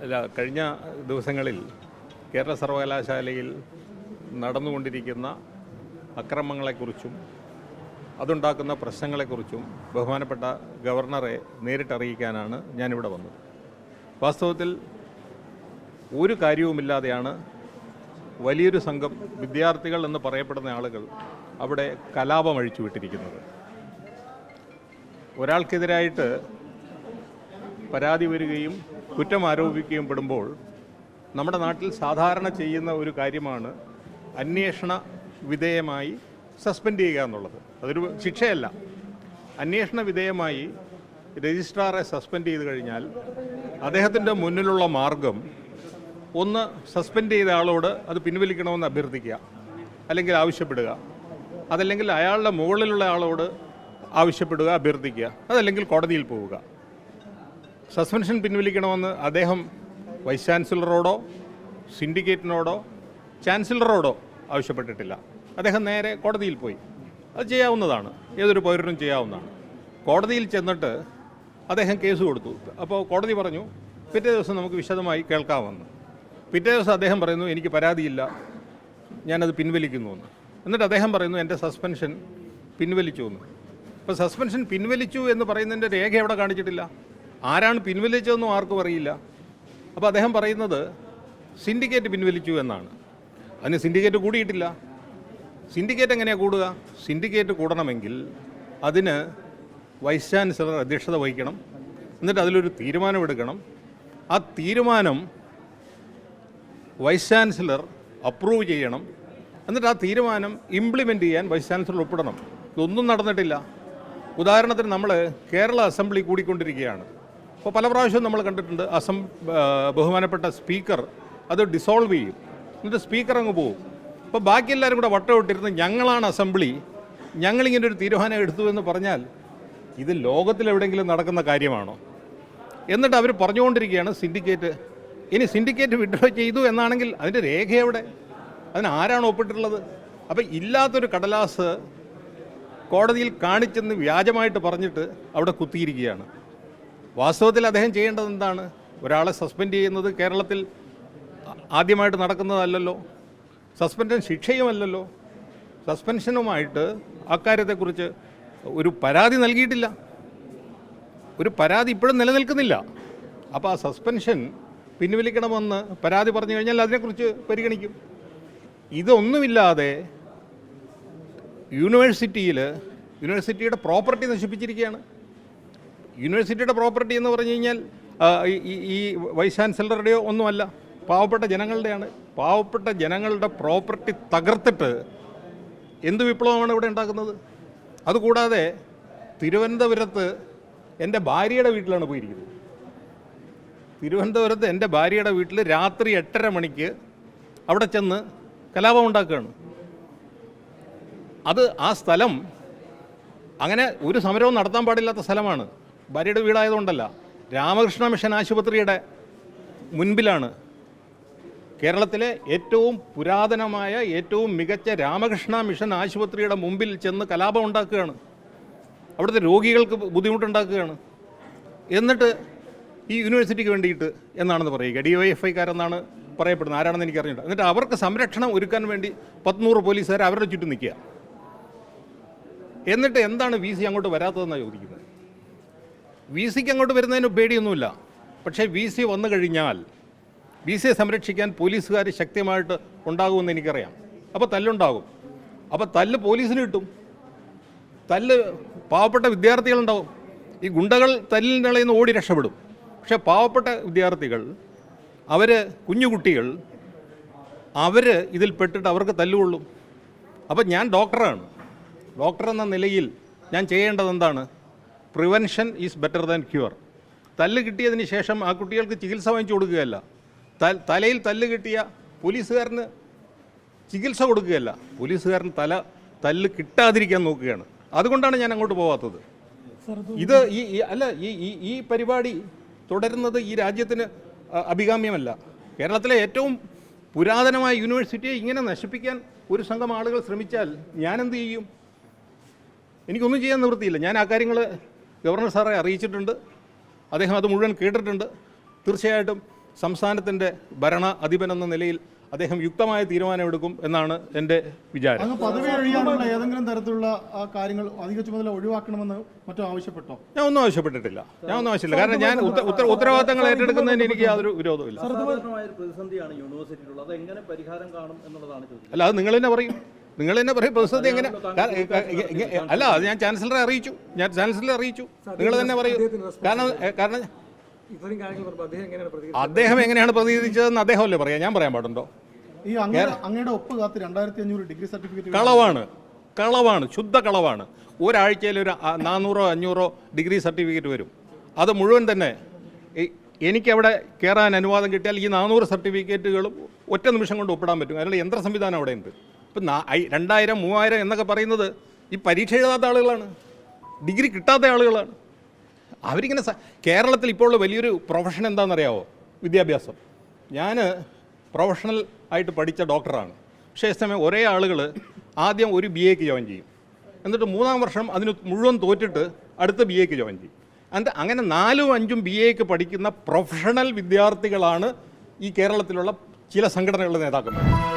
അല്ല കഴിഞ്ഞ ദിവസങ്ങളിൽ കേരള സർവകലാശാലയിൽ നടന്നുകൊണ്ടിരിക്കുന്ന അക്രമങ്ങളെക്കുറിച്ചും അതുണ്ടാക്കുന്ന പ്രശ്നങ്ങളെക്കുറിച്ചും ബഹുമാനപ്പെട്ട ഗവർണറെ നേരിട്ടറിയിക്കാനാണ് ഞാനിവിടെ വന്നത്. വാസ്തവത്തിൽ ഒരു കാര്യവുമില്ലാതെയാണ് വലിയൊരു സംഘം വിദ്യാർത്ഥികൾ എന്ന് പറയപ്പെടുന്ന ആളുകൾ അവിടെ കലാപം അഴിച്ചു വിട്ടിരിക്കുന്നത് ഒരാൾക്കെതിരായിട്ട് പരാതി വരികയും കുറ്റം ആരോപിക്കുകയും പെടുമ്പോൾ നമ്മുടെ നാട്ടിൽ സാധാരണ ചെയ്യുന്ന ഒരു കാര്യമാണ് അന്വേഷണ വിധേയമായി സസ്പെൻഡ് ചെയ്യുക എന്നുള്ളത്. അതൊരു ശിക്ഷയല്ല. അന്വേഷണ വിധേയമായി രജിസ്ട്രാറെ സസ്പെൻഡ് ചെയ്ത് കഴിഞ്ഞാൽ അദ്ദേഹത്തിന്റെ മുന്നിലുള്ള മാർഗം ഒന്ന് സസ്പെൻഡ് ചെയ്ത ആളോട് അത് പിൻവലിക്കണമെന്ന് അഭ്യർത്ഥിക്കുക അല്ലെങ്കിൽ ആവശ്യപ്പെടുക. അതല്ലെങ്കിൽ അയാളുടെ മുകളിലുള്ള ആളോട് ആവശ്യപ്പെടുക അഭ്യർത്ഥിക്കുക. അതല്ലെങ്കിൽ കോടതിയിൽ പോവുക. സസ്പെൻഷൻ പിൻവലിക്കണമെന്ന് അദ്ദേഹം വൈസ് ചാൻസലറോടോ സിൻഡിക്കേറ്റിനോടോ ചാൻസലറോടോ ആവശ്യപ്പെട്ടിട്ടില്ല. അദ്ദേഹം നേരെ കോടതിയിൽ പോയി. അത് ചെയ്യാവുന്നതാണ്. ഏതൊരു പൗരനും ചെയ്യാവുന്നതാണ്. കോടതിയിൽ ചെന്നിട്ട് അദ്ദേഹം കേസ് കൊടുത്തു. അപ്പോൾ കോടതി പറഞ്ഞു പിറ്റേ ദിവസം നമുക്ക് വിശദമായി കേൾക്കാമെന്ന്. പിറ്റേ ദിവസം അദ്ദേഹം പറയുന്നു എനിക്ക് പരാതിയില്ല. ഞാനത് പിൻവലിക്കുന്നു എന്ന് എന്നിട്ട് അദ്ദേഹം പറയുന്നു എന്റെ സസ്പെൻഷൻ പിൻവലിച്ചു എന്ന് അപ്പോൾ സസ്പെൻഷൻ പിൻവലിച്ചു എന്ന് പറയുന്നതിന്റെ രേഖ എവിടെ കാണിച്ചിട്ടില്ല? ആരാണ് പിൻവലിച്ചതെന്നും ആർക്കും അറിയില്ല. അപ്പോൾ അദ്ദേഹം പറയുന്നത് സിൻഡിക്കേറ്റ് പിൻവലിച്ചു എന്നാണ്. അതിന് സിൻഡിക്കേറ്റ് കൂടിയിട്ടില്ല. സിൻഡിക്കേറ്റ് എങ്ങനെയാണ് കൂടുക? സിൻഡിക്കേറ്റ് കൂടണമെങ്കിൽ അതിന് വൈസ് ചാൻസലർ അധ്യക്ഷത വഹിക്കണം. എന്നിട്ട് അതിലൊരു തീരുമാനമെടുക്കണം ആ തീരുമാനം വൈസ് ചാൻസലർ അപ്രൂവ് ചെയ്യണം. എന്നിട്ട് ആ തീരുമാനം ഇംപ്ലിമെന്റ് ചെയ്യാൻ വൈസ് ചാൻസലർ ഒപ്പിടണം. ഇതൊന്നും നടന്നിട്ടില്ല. ഉദാഹരണത്തിന് നമ്മൾ കേരള അസംബ്ലി കൂടിക്കൊണ്ടിരിക്കുകയാണ്. അപ്പോൾ പല പ്രാവശ്യവും നമ്മൾ കണ്ടിട്ടുണ്ട് അസം ബഹുമാനപ്പെട്ട സ്പീക്കർ അത് ഡിസോൾവ് ചെയ്യും. എന്നിട്ട് സ്പീക്കർ അങ്ങ് പോകും അപ്പോൾ ബാക്കി എല്ലാവരും കൂടെ വട്ടമിട്ടിരുന്ന് ഞങ്ങളാണ് അസംബ്ലി ഞങ്ങളിങ്ങനെ ഒരു തീരുമാനം എടുത്തു എന്ന് പറഞ്ഞാൽ ഇത് ലോകത്തിലെവിടെയെങ്കിലും നടക്കുന്ന കാര്യമാണോ? എന്നിട്ട് അവർ പറഞ്ഞുകൊണ്ടിരിക്കുകയാണ് സിൻഡിക്കേറ്റ് ഇനി സിൻഡിക്കേറ്റ് വിഡ്രോ ചെയ്തു എന്നാണെങ്കിൽ അതിന്റെ രേഖ എവിടെ? അതിന് ആരാണ് ഒപ്പിട്ടിട്ടുള്ളത്? അപ്പം ഇല്ലാത്തൊരു കടലാസ് കോടതിയിൽ കാണിച്ചെന്ന് വ്യാജമായിട്ട് പറഞ്ഞിട്ട് അവിടെ കുത്തിയിരിക്കുകയാണ്. വാസ്തവത്തിൽ അദ്ദേഹം ചെയ്യേണ്ടത് എന്താണ്? ഒരാളെ സസ്പെൻഡ് ചെയ്യുന്നത് കേരളത്തിൽ ആദ്യമായിട്ട് നടക്കുന്നതല്ലല്ലോ. സസ്പെൻഷൻ ശിക്ഷയുമല്ലല്ലോ. സസ്പെൻഷനുമായിട്ട് അക്കാര്യത്തെക്കുറിച്ച് ഒരു പരാതി നൽകിയിട്ടില്ല. ഒരു പരാതി ഇപ്പോഴും നിലനിൽക്കുന്നില്ല. അപ്പോൾ ആ സസ്പെൻഷൻ പിൻവലിക്കണമെന്ന് പരാതി പറഞ്ഞു കഴിഞ്ഞാൽ അതിനെക്കുറിച്ച് പരിഗണിക്കും. ഇതൊന്നുമില്ലാതെ യൂണിവേഴ്സിറ്റിയിൽ യൂണിവേഴ്സിറ്റിയുടെ പ്രോപ്പർട്ടി നശിപ്പിച്ചിരിക്കുകയാണ്. യൂണിവേഴ്സിറ്റിയുടെ പ്രോപ്പർട്ടി എന്ന് പറഞ്ഞു കഴിഞ്ഞാൽ ഈ- വൈസ് ചാൻസലറുടെയോ ഒന്നുമല്ല. പാവപ്പെട്ട ജനങ്ങളുടെയാണ്. പാവപ്പെട്ട ജനങ്ങളുടെ പ്രോപ്പർട്ടി തകർത്തിട്ട് എന്ത് വിപ്ലവമാണ് ഇവിടെ ഉണ്ടാക്കുന്നത്? അതുകൂടാതെ തിരുവനന്തപുരത്ത് എന്റെ ഭാര്യയുടെ വീട്ടിലാണ് പോയിരിക്കുന്നത്. തിരുവനന്തപുരത്ത് എന്റെ ഭാര്യയുടെ വീട്ടിൽ രാത്രി എട്ടര മണിക്ക് അവിടെ ചെന്ന് കലാപം ഉണ്ടാക്കുകയാണ്. അത് ആ സ്ഥലം അങ്ങനെ ഒരു സമരവും നടത്താൻ പാടില്ലാത്ത സ്ഥലമാണ്. ഭാര്യയുടെ വീടായതുകൊണ്ടല്ല. രാമകൃഷ്ണ മിഷൻ ആശുപത്രിയുടെ മുൻപിലാണ് കേരളത്തിലെ ഏറ്റവും പുരാതനമായ ഏറ്റവും മികച്ച രാമകൃഷ്ണ മിഷൻ ആശുപത്രിയുടെ മുമ്പിൽ ചെന്ന് കലാപം ഉണ്ടാക്കുകയാണ്. അവിടുത്തെ രോഗികൾക്ക് ബുദ്ധിമുട്ടുണ്ടാക്കുകയാണ്. എന്നിട്ട് ഈ യൂണിവേഴ്സിറ്റിക്ക് വേണ്ടിയിട്ട് എന്നാണെന്ന് പറയുക. ഡി വൈ എഫ് ഐക്കാരെന്നാണ് പറയപ്പെടുന്നത്. ആരാണെന്ന് എനിക്ക് എന്നിട്ട് അവർക്ക് സംരക്ഷണം ഒരുക്കാൻ വേണ്ടി പത്തുനൂറ് പോലീസുകാർ അവരുടെ ചുറ്റും നിൽക്കുക. എന്നിട്ട് എന്താണ് വി സി അങ്ങോട്ട് വരാത്തതെന്നാണ് ചോദിക്കുന്നത്? വി സിക്ക് അങ്ങോട്ട് വരുന്നതിന് പേടിയൊന്നുമില്ല. പക്ഷേ വി സി വന്നു കഴിഞ്ഞാൽ വി സിയെ സംരക്ഷിക്കാൻ പോലീസുകാർ ശക്തമായിട്ട് ഉണ്ടാകുമെന്ന് എനിക്കറിയാം. അപ്പോൾ തല്ലുണ്ടാകും. അപ്പോൾ തല്ല് പോലീസിന് കിട്ടും. തല്ല് പാവപ്പെട്ട വിദ്യാർത്ഥികളുണ്ടാവും. ഈ ഗുണ്ടകൾ നിന്ന് ഓടി രക്ഷപ്പെടും. പക്ഷേ പാവപ്പെട്ട വിദ്യാർത്ഥികൾ അവർ കുഞ്ഞുകുട്ടികൾ അവർ ഇതിൽ പെട്ടിട്ട് അവർക്ക് തല്ലുകൊള്ളും. അപ്പം ഞാൻ ഡോക്ടറാണ്. ഡോക്ടർ എന്ന നിലയിൽ ഞാൻ ചെയ്യേണ്ടത് എന്താണ്? Prevention is better than cure. തല്ല് കിട്ടിയതിന് ശേഷം ആ കുട്ടികൾക്ക് ചികിത്സ വാങ്ങിച്ചു കൊടുക്കുകയല്ല. തലയിൽ തല്ല് കിട്ടിയ പോലീസുകാരന് ചികിത്സ കൊടുക്കുകയല്ല. പോലീസുകാരൻ തല തല്ല് കിട്ടാതിരിക്കാൻ നോക്കുകയാണ്. അതുകൊണ്ടാണ് ഞാൻ അങ്ങോട്ട് പോവാത്തത്. ഇത് ഈ ഈ- അല്ല ഈ ഈ ഈ പരിപാടി തുടരുന്നത് ഈ രാജ്യത്തിന് അഭികാമ്യമല്ല. കേരളത്തിലെ ഏറ്റവും പുരാതനമായ യൂണിവേഴ്സിറ്റിയെ ഇങ്ങനെ നശിപ്പിക്കാൻ ഒരു സംഘം ആളുകൾ ശ്രമിച്ചാൽ ഞാനെന്ത് ചെയ്യും? എനിക്കൊന്നും ചെയ്യാൻ നിവൃത്തിയില്ല. ഞാൻ ആ കാര്യങ്ങൾ ഗവർണർ സാറെ അറിയിച്ചിട്ടുണ്ട് അദ്ദേഹം അത് മുഴുവൻ കേട്ടിട്ടുണ്ട് തീർച്ചയായിട്ടും സംസ്ഥാനത്തിന്റെ ഭരണ അധിപൻ എന്ന നിലയിൽ അദ്ദേഹം യുക്തമായ തീരുമാനമെടുക്കും എന്നാണ് എന്റെ വിചാരം പദവി ഒഴിയാനുള്ള ഏതെങ്കിലും തരത്തിലുള്ള ആ, കാര്യങ്ങൾ അധിക ചുമതല ഒഴിവാക്കണമെന്ന് മറ്റോ ആവശ്യപ്പെട്ടോ ഞാൻ ഒന്നും ആവശ്യപ്പെട്ടിട്ടില്ല ഞാൻ ഒന്നും ആവശ്യമില്ല കാരണം ഞാൻ ഉത്ത- ഉത്തരവാദിത്തങ്ങൾ ഏറ്റെടുക്കുന്നതിന് എനിക്ക് യാതൊരു വിരോധമില്ല സാധാരണമായ ഒരു പ്രതിസന്ധിയാണ് യൂണിവേഴ്സിറ്റിയിലുള്ളത് അത് എങ്ങനെ പരിഹാരം കാണും എന്നുള്ളതാണ് ചോദ്യം അല്ല അത് നിങ്ങൾ തന്നെ പറയും നിങ്ങൾ തന്നെ പറയും പ്രതിസന്ധി എങ്ങനെ? അല്ല അത് ഞാൻ ചാൻസലറെ അറിയിച്ചു. ഞാൻ ചാൻസലറെ അറിയിച്ചു. നിങ്ങൾ തന്നെ പറയൂ. കാരണം കാരണം അദ്ദേഹം എങ്ങനെയാണ് പ്രതികരിച്ചതെന്ന് അദ്ദേഹം അല്ലേ പ്രതികരിച്ചതെന്ന് അദ്ദേഹമല്ലേ പറയാം? ഞാൻ പറയാൻ പാടുണ്ടോ? ഈ അങ്ങയുടെ ഒപ്പ് കാത്ത് രണ്ടായിരത്തി അഞ്ഞൂറ് ഡിഗ്രി സർട്ടിഫിക്കറ്റ് കളവാണ്. കളവാണ്. ശുദ്ധ കളവാണ്. ഒരാഴ്ചയിൽ ഒരു നാനൂറോ അഞ്ഞൂറോ ഡിഗ്രി സർട്ടിഫിക്കറ്റ് വരും. അത് മുഴുവൻ തന്നെ എനിക്കവിടെ കയറാൻ അനുവാദം കിട്ടിയാൽ ഈ നാനൂറ് സർട്ടിഫിക്കറ്റുകളും ഒറ്റ നിമിഷം കൊണ്ട് ഒപ്പിടാൻ പറ്റും. അതിനുള്ള യന്ത്ര സംവിധാനം അവിടെ ഉണ്ട് ഇപ്പം രണ്ടായിരം മൂവായിരം എന്നൊക്കെ പറയുന്നത് ഈ പരീക്ഷ എഴുതാത്ത ആളുകളാണ്. ഡിഗ്രി കിട്ടാത്ത ആളുകളാണ്. അവരിങ്ങനെ കേരളത്തിൽ ഇപ്പോൾ ഉള്ള വലിയൊരു പ്രൊഫഷൻ എന്താണെന്നറിയാവോ? വിദ്യാഭ്യാസം. ഞാൻ പ്രൊഫഷണൽ ആയിട്ട് പഠിച്ച ഡോക്ടറാണ് പക്ഷേ സമയം ഒരേ ആളുകൾ ആദ്യം ഒരു ബി എക്ക് ജോയിൻ ചെയ്യും. എന്നിട്ട് മൂന്നാം വർഷം അതിന് മുഴുവൻ തോറ്റിട്ട് അടുത്ത ബി എക്ക് ജോയിൻ ചെയ്യും. എന്നിട്ട് അങ്ങനെ നാലും അഞ്ചും ബി എക്ക് പഠിക്കുന്ന പ്രൊഫഷണൽ വിദ്യാർത്ഥികളാണ് ഈ കേരളത്തിലുള്ള ചില സംഘടനകളുടെ നേതാക്കന്മാർ.